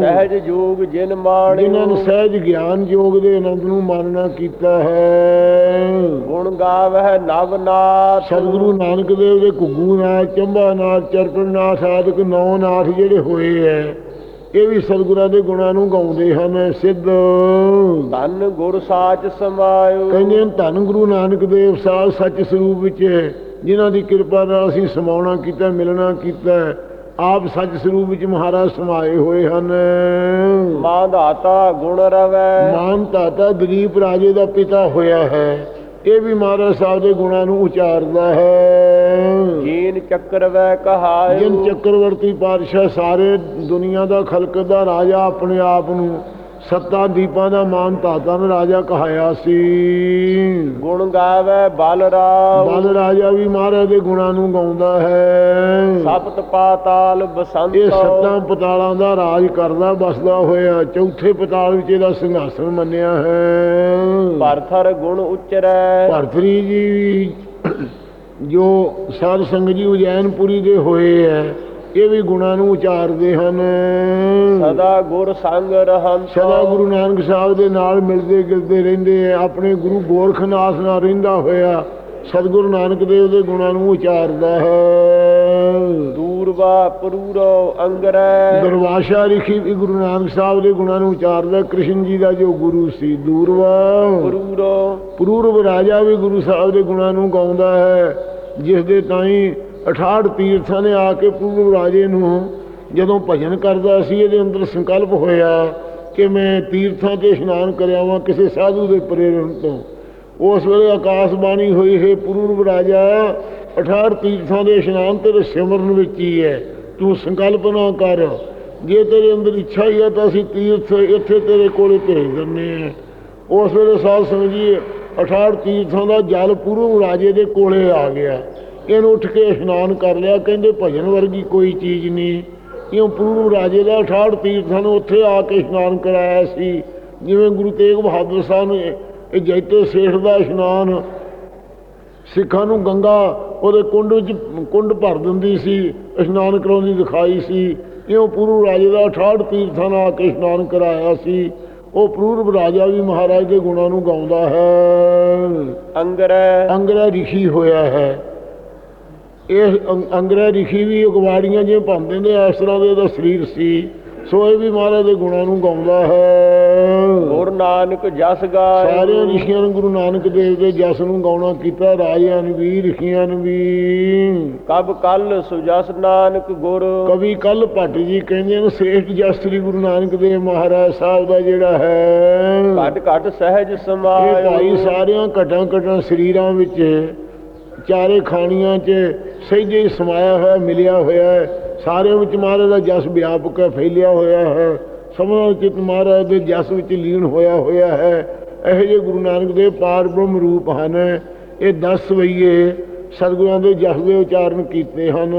ਸਹਿਜ ਜੋਗ ਜਿਨ ਮਾਣਿਓ। ਜਿਨ੍ਹਾਂ ਨੇ ਸਹਿਜ ਗਿਆਨ ਯੋਗ ਦੇ ਆਨੰਦ ਨੂੰ ਮਾਨਣਾ ਕੀਤਾ ਹੈ। ਗੁਣ ਗਾਵਹਿ ਨਵਨਾਥ ਸਤਿਗੁਰੂ ਨਾਨਕ ਦੇਵ ਦੇ ਘੁੱਗੂ ਨਾਥ ਚੰਬਾ ਨਾਥ ਚਰਪਨ ਨਾਥ ਆਦਿਕ ਨੌ ਨਾਥ ਜਿਹੜੇ ਹੋਏ ਐ ਇਹ ਵੀ ਸਤਿਗੁਰਾਂ ਦੇ ਗੁਣਾਂ ਨੂੰ ਗਾਉਂਦੇ ਹਨ ਸਿੱਧ। ਧੰਨ ਗੁਰ ਸਾਚ ਸਮਾਇਓ। ਕਹਿੰਦੇ ਹਨ ਧੰਨ ਗੁਰੂ ਨਾਨਕ ਦੇਵ ਸਾਹਿਬ ਸੱਚ ਸਰੂਪ ਵਿੱਚ ਹੈ, ਜਿਨ੍ਹਾਂ ਦੀ ਕਿਰਪਾ ਨਾਲ ਅਸੀਂ ਸਮਾਉਣਾ ਕੀਤਾ ਮਿਲਣਾ ਕੀਤਾ ਆਪ ਸੱਚ ਸਰੂਪ ਵਿੱਚ ਮਹਾਰਾਜ ਸਮਾਏ ਹੋਏ ਹਨ। ਮਾਂ ਦਾਤਾ ਗੁਣ ਰਵੈ। ਮਾਨ ਤਾਤਾ ਦਲੀਪ ਰਾਜੇ ਦਾ ਪਿਤਾ ਹੋਇਆ ਹੈ। ਇਹ ਵੀ ਮਹਾਰਾਜ ਸਾਹਿਬ ਦੇ ਗੁਣਾਂ ਨੂੰ ਉਚਾਰਦਾ ਹੈ। ਜੀਨ ਚੱਕਰ ਵੈ ਕਹਾਇਓ। ਜਿਨ ਚੱਕਰਵਰਤੀ ਪਾਤਸ਼ਾਹ ਸਾਰੇ ਦੁਨੀਆ ਦਾ ਖਲਕ ਦਾ ਰਾਜਾ ਆਪਣੇ ਆਪ ਨੂੰ। ਸੱਤਾ ਦੀਪਾਂ ਦਾ ਮਾਨ ਧਾਤਾ ਨੂੰ ਰਾਜਾ ਕਹਾਇਆ ਸੀ। ਗੁਣ ਗਾਵੈ ਬਲਰਾਮ ਬਲ ਰਾਜਾ ਵੀ ਮਹਾਰਾਜ ਦੇ ਗੁਣਾਂ ਨੂੰ ਗਾਉਂਦਾ ਹੈ। ਸਪਤ ਪਾਤਾਲ ਬਸੰਤ। ਇਹ ਸੱਤਾਂ ਪਤਾਲਾਂ ਦਾ ਰਾਜ ਕਰਦਾ ਬਸਦਾ ਹੋਇਆ ਚੌਥੇ ਪਤਾਲ ਵਿੱਚ ਇਹਦਾ ਸਿੰਘਾਸਨ ਮੰਨਿਆ ਹੈ। ਭਰਥਰ ਗੁਣ ਉਚਰੈ। ਭਰਤਰੀ ਜੀ ਜੋ ਸਾਧ ਸੰਗਤ ਜੀ ਉਜੈਨਪੁਰੀ ਦੇ ਹੋਏ ਐ ਇਹ ਵੀ ਗੁਣਾਂ ਨੂੰ ਉਚਾਰਦੇ ਹਨ। ਸਦਾ ਗੁਰ ਸੰਗ ਰਹੰਤ। ਸਦਾ ਗੁਰੂ ਨਾਨਕ ਸਾਹਿਬ ਦੇ ਨਾਲ ਮਿਲਦੇ ਗਿਲਦੇ ਰਹਿੰਦੇ ਐ ਆਪਣੇ ਗੁਰੂ ਗੋਰਖਨਾਥ ਨਾਲ ਰਹਿੰਦਾ ਹੋਇਆ ਸਤਿਗੁਰੂ ਨਾਨਕ ਦੇਵ ਦੇ ਗੁਣਾਂ ਨੂੰ ਉਚਾਰਦਾ ਹੈ। ਦੂਰਵਾ ਪਰੂਰੋ ਅੰਗਰੈ। ਦਰਵਾਸ਼ਾ ਰਿਖੀ ਵੀ ਗੁਰੂ ਨਾਨਕ ਸਾਹਿਬ ਦੇ ਗੁਣਾਂ ਨੂੰ ਉਚਾਰਦਾ ਕ੍ਰਿਸ਼ਨ ਜੀ ਦਾ ਜੋ ਗੁਰੂ ਸੀ ਦੂਰਵਾ। ਪਰੂਰੋ। ਪੂਰਬ ਰਾਜਾ ਵੀ ਗੁਰੂ ਸਾਹਿਬ ਦੇ ਗੁਣਾਂ ਨੂੰ ਗਾਉਂਦਾ ਹੈ ਜਿਸ ਦੇ ਤਾਈਂ 68 ਤੀਰਥਾਂ ਨੇ ਆ ਕੇ ਪੂਰਨ ਰਾਜੇ ਨੂੰ ਜਦੋਂ ਭਜਨ ਕਰਦਾ ਸੀ, ਇਹਦੇ ਅੰਦਰ ਸੰਕਲਪ ਹੋਇਆ ਕਿ ਮੈਂ ਤੀਰਥਾਂ ਤੇ ਇਸ਼ਨਾਨ ਕਰਿਆਵਾਂ ਕਿਸੇ ਸਾਧੂ ਦੇ ਪ੍ਰੇਰਣ ਤੋਂ। ਉਸ ਵੇਲੇ ਆਕਾਸ਼ ਬਾਣੀ ਹੋਈ, ਹੈ ਪੂਰਬ ਰਾਜਾ 68 ਤੀਰਥਾਂ ਦੇ ਇਸ਼ਨਾਨ ਤੇਰੇ ਸਿਮਰਨ ਵਿੱਚ ਹੀ ਹੈ। ਤੂੰ ਸੰਕਲਪ ਨਾ ਕਰ। ਜੇ ਤੇਰੇ ਅੰਦਰ ਇੱਛਾ ਹੀ ਹੈ ਤਾਂ ਅਸੀਂ ਤੀਰਥ ਇੱਥੇ ਤੇਰੇ ਕੋਲੇ ਭੇਜ ਦਿੰਦੇ ਹਾਂ। ਉਸ ਵੇਲੇ ਸਾਧ ਸੰਗਤ ਜੀ 68 ਤੀਰਥਾਂ ਦਾ ਜਲ ਪੂਰਬ ਰਾਜੇ ਦੇ ਕੋਲੇ ਆ ਗਿਆ। ਇਹਨੂੰ ਉੱਠ ਕੇ ਇਸ਼ਨਾਨ ਕਰ ਲਿਆ ਕਹਿੰਦੇ ਭਜਨ ਵਰਗੀ ਕੋਈ ਚੀਜ਼ ਨਹੀਂ। ਇਉਂ ਪੂਰਬ ਰਾਜੇ ਦਾ 68 ਤੀਰਥਾਂ ਨੂੰ ਉੱਥੇ ਆ ਕੇ ਇਸ਼ਨਾਨ ਕਰਾਇਆ ਸੀ। ਜਿਵੇਂ ਗੁਰੂ ਤੇਗ ਬਹਾਦਰ ਸਾਹਿਬ ਨੇ ਇਹ ਜੈਤੇ ਸੇਠ ਦਾ ਇਸ਼ਨਾਨ ਸਿੱਖਾਂ ਨੂੰ ਗੰਗਾ ਉਹਦੇ ਕੁੰਡ ਵਿੱਚ ਕੁੰਡ ਭਰ ਦਿੰਦੀ ਸੀ ਇਸ਼ਨਾਨ ਕਰਾਉਂਦੀ ਦਿਖਾਈ ਸੀ। ਇਉਂ ਪੁਰੂ ਰਾਜੇ ਦਾ 68 ਤੀਰਥਾਂ ਨਾਲ ਆ ਕੇ ਇਸ਼ਨਾਨ ਕਰਾਇਆ ਸੀ। ਉਹ ਪੂਰਬ ਰਾਜਾ ਵੀ ਮਹਾਰਾਜ ਦੇ ਗੁਣਾਂ ਨੂੰ ਗਾਉਂਦਾ ਹੈ। ਅੰਗਰੈ ਅੰਗਰਾ ਰਿਸ਼ੀ ਹੋਇਆ ਹੈ। ਇਹ ਅੰਗ- ਅੰਗਰਾ ਰਿਸ਼ੀ ਵੀ ਅਗਵਾੜੀਆਂ ਜਿਵੇਂ ਪਾਉਂਦੇ ਨੇ ਇਸ ਤਰ੍ਹਾਂ ਦੇ ਉਹਦਾ ਸਰੀਰ ਸੀ। ਸੋ ਇਹ ਵੀ ਮਹਾਰਾਜ ਦੇ ਗੁਣਾਂ ਨੂੰ ਗਾਉਂਦਾ ਹੈ। ਗੁਰ ਨਾਨਕ ਜਸ ਗਾਏ। ਸਾਰੇ ਰਿਸ਼ੀਆਂ ਨੇ ਗੁਰੂ ਨਾਨਕ ਦੇਵ ਦੇ ਜਸ ਨੂੰ ਗਾਉਣਾ ਕੀਤਾ ਰਾਜਿਆਂ ਨੇ ਵੀ ਰਿਸ਼ੀਆਂ ਨੇ ਵੀ। ਕਬ ਕਲ ਸੁਜਸ ਨਾਨਕ ਗੁਰ। ਕਵੀ ਕੱਲ ਭੱਟ ਜੀ ਕਹਿੰਦੇ ਨੇ ਸ੍ਰੇਸ਼ਟ ਜਸ ਸ੍ਰੀ ਗੁਰੂ ਨਾਨਕ ਦੇਵ ਮਹਾਰਾਜ ਸਾਹਿਬ ਦਾ ਜਿਹੜਾ ਹੈ। ਘਟ ਘਟ ਸਹਿਜ ਇਹ ਸਮਾਇ ਭਾਈ ਸਾਰਿਆਂ ਘਟਾਂ ਘਟਾਂ ਸਰੀਰਾਂ ਵਿੱਚ ਚਾਰੇ ਖਾਣੀਆਂ 'ਚ ਸਹਿਜੇ ਹੀ ਸਮਾਇਆ ਹੋਇਆ, ਮਿਲਿਆ ਹੋਇਆ ਹੈ। ਸਾਰਿਆਂ ਵਿੱਚ ਮਹਾਰਾਜ ਦਾ ਜਸ ਵਿਆਪਕ ਹੈ, ਫੈਲਿਆ ਹੋਇਆ ਹੈ। ਸਮਝੋ ਚਿਤ ਮਹਾਰਾਜ ਦੇ ਜਸ ਵਿੱਚ ਲੀਨ ਹੋਇਆ ਹੋਇਆ ਹੈ। ਇਹੋ ਜਿਹੇ ਗੁਰੂ ਨਾਨਕ ਦੇਵ ਪਾਰ ਬ੍ਰਹਮ ਰੂਪ ਹਨ। ਇਹ 10 ਵਈਏ ਸਤਿਗੁਰਾਂ ਦੇ ਜਸ ਦੇ ਉਚਾਰਨ ਕੀਤੇ ਹਨ।